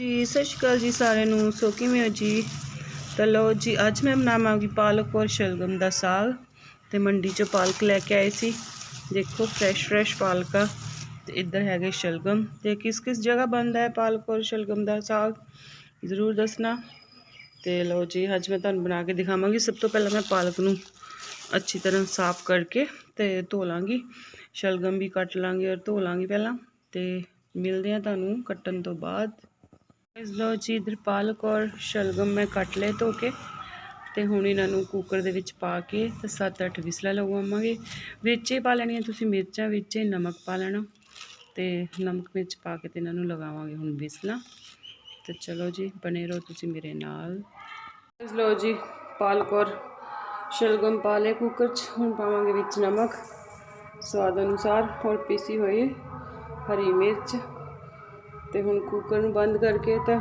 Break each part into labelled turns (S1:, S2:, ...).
S1: ਜੀ, ਸਤਿ ਸ਼੍ਰੀ ਅਕਾਲ ਜੀ ਸਾਰਿਆਂ ਨੂੰ। ਸੋ ਕਿਵੇਂ ਹੋ ਜੀ? ਤਾਂ ਲਓ ਜੀ, ਅੱਜ ਮੈਂ ਬਣਾਵਾਂਗੀ ਪਾਲਕ ਔਰ ਸ਼ਲਗਮ ਦਾ ਸਾਗ ਤੇ ਮੰਡੀ ਚੋਂ ਪਾਲਕ ਲੈ ਕੇ ਆਏ ਸੀ। ਦੇਖੋ ਫਰੈਸ਼ ਫਰੈਸ਼ ਪਾਲਕ ਆ। ਤੇ ਇੱਧਰ ਹੈਗੇ ਸ਼ਲਗਮ। ਤੇ ਕਿਸ ਕਿਸ ਜਗ੍ਹਾ ਬਣਦਾ ਹੈ ਪਾਲਕ ਔਰ ਸ਼ਲਗਮ ਦਾ ਸਾਗ? ਜ਼ਰੂਰ ਦੱਸਣਾ। ਤੇ ਲਓ ਜੀ, ਅੱਜ ਮੈਂ ਤੁਹਾਨੂੰ ਬਣਾ ਕੇ ਦਿਖਾਵਾਂਗੀ। ਸਭ ਤੋਂ ਪਹਿਲਾਂ ਮੈਂ ਪਾਲਕ ਨੂੰ ਅੱਛੀ ਤਰ੍ਹਾਂ ਸਾਫ਼ ਕਰਕੇ ਤੇ ਧੋ ਲਾਂਗੀ ਸ਼ਲਗਮ ਵੀ ਕੱਟ ਲਾਂਗੀ ਔਰ ਧੋ ਲਾਂਗੀ ਪਹਿਲਾਂ। ਤੇ ਮਿਲਦੇ ਆ ਤੁਹਾਨੂੰ ਕੱਟਣ ਤੋਂ ਬਾਅਦ। ਇਸ ਲਓ ਜੀ ਇਧਰ ਪਾਲਕ ਔਰ ਸ਼ਲਗਮ ਮੈਂ ਕੱਟ ਲਏ ਧੋ ਕੇ ਤੇ ਹੁਣ ਇਹਨਾਂ ਨੂੰ ਕੁੱਕਰ ਦੇ ਵਿੱਚ ਪਾ ਕੇ ਤੇ 7-8 ਵਿਸਲਾ ਲਗਵਾਵਾਂਗੇ। ਵਿੱਚ ਹੀ ਪਾ ਲੈਣੀਆਂ ਤੁਸੀਂ ਮਿਰਚਾਂ, ਵਿੱਚ ਹੀ ਨਮਕ ਪਾ ਲੈਣਾ ਤੇ ਨਮਕ ਮਿਰਚ ਪਾ ਕੇ ਤੇ ਇਹਨਾਂ ਨੂੰ ਲਗਾਵਾਂਗੇ ਹੁਣ ਵਿਸਲਾ। ਤੇ ਚਲੋ ਜੀ ਬਨੇ ਰਹੋ ਤੁਸੀਂ ਮੇਰੇ ਨਾਲ। ਇਸ ਲਓ ਜੀ ਪਾਲਕ ਔਰ ਸ਼ਲਗਮ ਪਾ ਲਏ ਕੁੱਕਰ 'ਚ, ਹੁਣ ਪਾਵਾਂਗੇ ਵਿੱਚ ਨਮਕ। ਸਵਾਦ ਅਨੁਸਾਰ ਔਰ ਪੀਸੀ ਹੋਈ ਹਰੀ ਮਿਰਚ। ਤੇ ਹੁਣ ਕੁੱਕਰ ਨੂੰ ਬੰਦ ਕਰਕੇ ਤਾਂ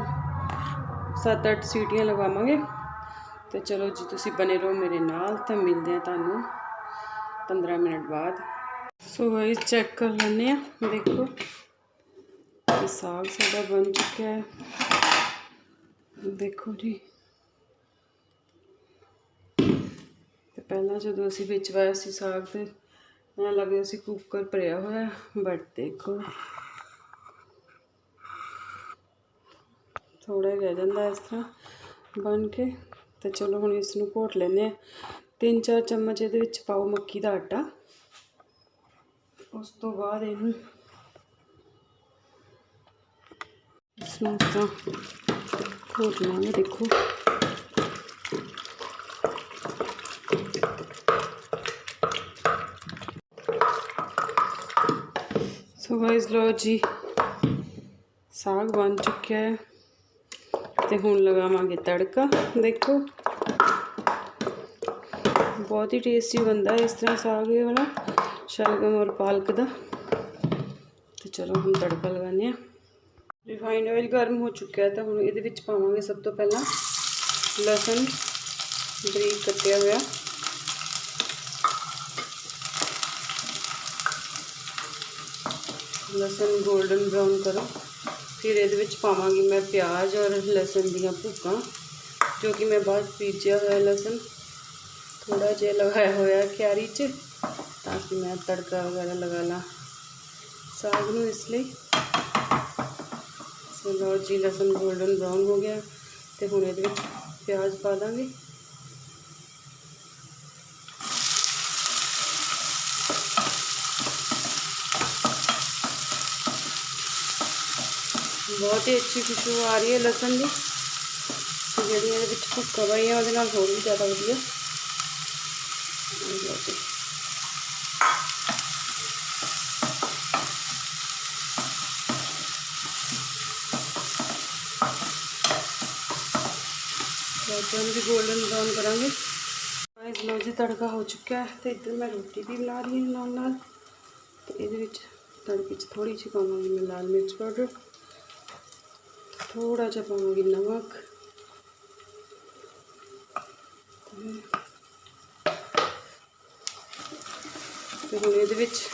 S1: 7-8 ਸੀਟੀਆਂ ਲਗਾਵਾਂਗੇ। ਤੇ ਚਲੋ ਜੀ, ਤੁਸੀਂ ਬਨੇ ਰਹੋ ਮੇਰੇ ਨਾਲ, ਤਾਂ ਮਿਲਦੇ ਆ ਤੁਹਾਨੂੰ 15 ਮਿੰਟ ਬਾਅਦ। ਸੋ ਗਾਇਸ ਚੈੱਕ ਕਰ ਲੈਂਦੇ ਆ ਦੇਖੋ ਇਹ ਸਾਗ ਸਾਡਾ ਬਣ ਚੁੱਕਿਆ ਹੈ। ਦੇਖੋ ਜੀ। ਤੇ ਪਹਿਲਾਂ ਜਦੋਂ ਅਸੀਂ ਵਿੱਚ ਪਾਇਆ ਸੀ ਸਾਗ ਤੇ, ਐਂ ਲੱਗਦਾ ਸੀ ਕੁੱਕਰ ਭਰਿਆ ਹੋਇਆ ਬਟ ਦੇਖੋ। ਥੋੜਾ ਰਹਿ ਜਾਂਦਾ ਇਸ ਤਰ੍ਹਾਂ ਬਣ ਕੇ। ਤੇ ਚਲੋ ਹੁਣ ਇਸ ਨੂੰ ਘੋਟ ਲੈਂਦੇ ਆ ਤਿੰਨ ਚਾਰ ਚਮਚ ਇਹਦੇ ਵਿੱਚ ਪਾਓ ਮੱਕੀ ਦਾ ਆਟਾ। ਉਸ ਤੋਂ ਬਾਅਦ ਇਹਨੂੰ ਇਸ ਨੂੰ ਇਸ ਘੋਟ ਲਾਂਗੇ, ਦੇਖੋ। ਸੋ ਗਾਇਸ ਲੋ ਜੀ, ਸਾਗ ਬਣ ਚੁੱਕਿਆ ਹੈ। ਤੇ ਹੁਣ ਲਗਾਵਾਂਗੇ ਤੜਕਾ, ਦੇਖੋ। ਬਹੁਤ ਹੀ ਟੇਸਟੀ ਬਣਦਾ ਇਸ ਤਰ੍ਹਾਂ ਸਾਗ ਇਹ ਵਾਲਾ, ਸ਼ਲਗਮ ਔਰ ਪਾਲਕ ਦਾ। ਤੇ ਚਲੋ ਹੁਣ ਤੜਕਾ ਲਗਾਉਂਦੇ ਆ ਰਿਫਾਈਨ ਆਇਲ ਗਰਮ ਹੋ ਚੁੱਕਿਆ ਹੈ ਤਾਂ ਹੁਣ ਇਹਦੇ ਵਿੱਚ ਪਾਵਾਂਗੇ ਸਭ ਤੋਂ ਪਹਿਲਾਂ ਲਸਣ, ਬਰੀਕ ਕੱਟਿਆ ਹੋਇਆ। ਲਸਣ 골ਡਨ ਬ੍ਰਾਊਨ ਕਰੋ। ਫਿਰ ਇਹਦੇ ਵਿੱਚ ਪਾਵਾਂਗੀ ਮੈਂ ਪਿਆਜ਼ ਔਰ ਲਸਣ ਦੀਆਂ ਭੁੱਕਾਂ, ਜੋ ਕਿ ਮੈਂ ਬਾਅਦ ਪੀਜਿਆ ਹੋਇਆ ਲਸਣ। ਥੋੜਾ ਜਿਹਾ ਲਗਾਇਆ ਹੋਇਆ ਕਿਆਰੀ 'ਚ, ਤਾਂ ਕਿ ਮੈਂ ਤੜਕਾ ਵਗੈਰਾ ਲਗਾ ਲਾਂ। ਸਾਗ ਨੂੰ ਇਸ ਲਈ ਸੋ ਲਓ ਜੀ ਲਸਣ 골ਡਨ ਬ੍ਰਾਊਨ ਹੋ ਗਿਆ, ਤੇ ਹੁਣ ਇਹਦੇ ਵਿੱਚ ਪਿਆਜ਼ ਪਾ ਦਾਂਗੇ। ਬਹੁਤ ਹੀ ਅੱਛੀ ਖੁਸ਼ਬੂ ਆ ਰਹੀ ਹੈ ਲਸਣ ਦੀ ਤੇ ਜਿਹੜੀਆਂ ਇਹਦੇ ਵਿੱਚ ਭੁੱਕਾ ਪਾਈਆਂ ਉਹਦੇ ਨਾਲ ਹੋਰ ਵੀ ਜ਼ਿਆਦਾ ਵਧੀਆ ਰਾਜਾਂ ਨੂੰ ਵੀ ਗੋਲਡਨ ਬਰਾਊਨ ਕਰਾਂਗੇ ਗਾਇਸ ਲੋ ਜੀ ਤੜਕਾ ਹੋ ਚੁੱਕਾ ਹੈ ਤੇ ਇੱਧਰ ਮੈਂ ਰੋਟੀ ਵੀ ਬਣਾ ਰਹੀ ਹਾਂ ਨਾਲ ਨਾਲ ਤੇ ਇਹਦੇ ਵਿੱਚ ਤੜਕੇ 'ਚ ਥੋੜੀ ਜਿਹੀ ਪਾਵਾਂਗੀ ਮੈਂ ਲਾਲ ਮਿਰਚ ਪਾਊਡਰ ਥੋੜਾ ਜਿਹਾ ਪਾਵਾਂਗੀ ਨਮਕ। ਤੇ ਹੁਣ ਇਹਦੇ ਵਿੱਚ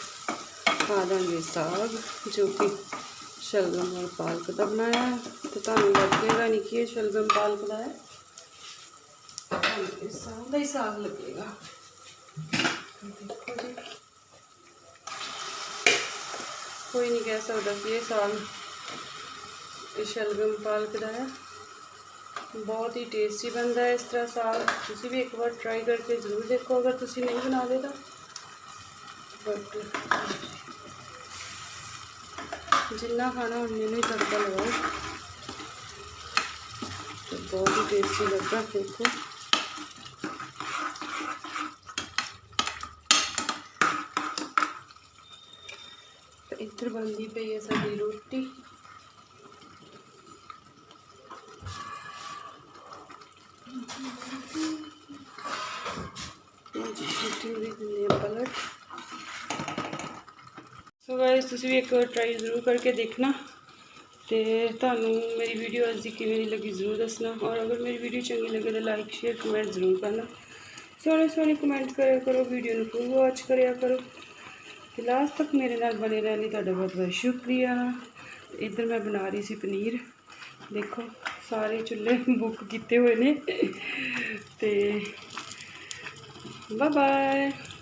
S1: ਪਾ ਦਾਂਗੇ ਸਾਗ, ਜੋ ਕਿ ਸ਼ਲਗਮ ਔਰ ਪਾਲਕ ਦਾ ਬਣਾਇਆ। ਹੈ ਤੇ ਤੁਹਾਨੂੰ ਲੱਗੇਗਾ ਨਹੀਂ ਕਿ ਇਹ ਸ਼ਲਗਮ ਪਾਲਕ ਦਾ ਹੈ। ਇਹ ਸਾਗ ਦਾ ਹੀ ਸਾਗ ਲੱਗੇਗਾ। ਕੋਈ ਨਹੀਂ ਕਹਿ ਸਕਦਾ ਕਿ ਇਹ ਸਾਗ ਇਹ ਸ਼ਲਗਮ ਪਾਲਕ ਦਾ ਹੈ ਬਹੁਤ ਹੀ ਟੇਸਟੀ ਬਣਦਾ ਹੈ ਇਸ ਤਰ੍ਹਾਂ ਸਾਗ ਤੁਸੀਂ ਵੀ ਇੱਕ ਵਾਰ ਟਰਾਈ ਕਰਕੇ ਜ਼ਰੂਰ ਦੇਖੋ ਅਗਰ ਤੁਸੀਂ ਨਹੀਂ ਬਣਾਦੇ ਤਾਂ ਬਟ ਜਿੰਨਾ ਖਾਣਾ ਉਨੇ ਨੂੰ ਹੀ ਤੜਕਾ ਲਗਾਓ ਤੇ ਬਹੁਤ ਹੀ ਟੇਸਟੀ ਲੱਗਦਾ ਦੇਖੋ ਤੇ ਇੱਧਰ ਬਣਦੀ ਪਈ ਹੈ ਸਾਡੀ ਰੋਟੀ ਪਲਟ ਸੋ ਗਾਇਸ ਤੁਸੀਂ ਵੀ ਇੱਕ ਵਾਰ ਟਰਾਈ ਜ਼ਰੂਰ ਕਰਕੇ ਦੇਖਣਾ ਤੇ ਤੁਹਾਨੂੰ ਮੇਰੀ ਵੀਡੀਓ ਅੱਜ ਦੀ ਕਿਵੇਂ ਦੀ ਲੱਗੀ ਜ਼ਰੂਰ ਦੱਸਣਾ ਔਰ ਅਗਰ ਮੇਰੀ ਵੀਡੀਓ ਚੰਗੀ ਲੱਗੇ ਤਾਂ ਲਾਈਕ ਸ਼ੇਅਰ ਕਮੈਂਟ ਜ਼ਰੂਰ ਕਰਨਾ। ਸੋਹਣੇ ਸੋਹਣੇ ਕਮੈਂਟ ਕਰਿਆ ਕਰੋ ਵੀਡੀਓ ਨੂੰ ਫੁੱਲ ਵਾਚ ਕਰਿਆ ਕਰੋ। ਤੇ ਲਾਸਟ ਤੱਕ ਮੇਰੇ ਨਾਲ ਬਣੇ ਰਹਿਣ ਲਈ ਤੁਹਾਡਾ ਬਹੁਤ ਬਹੁਤ ਸ਼ੁਕਰੀਆ। ਇੱਧਰ ਮੈਂ ਬਣਾ ਰਹੀ ਸੀ ਪਨੀਰ। ਦੇਖੋ, ਸਾਰੇ ਚੁੱਲ੍ਹੇ ਬੁੱਕ ਕੀਤੇ ਹੋਏ ਨੇ। ਤੇ 拜拜。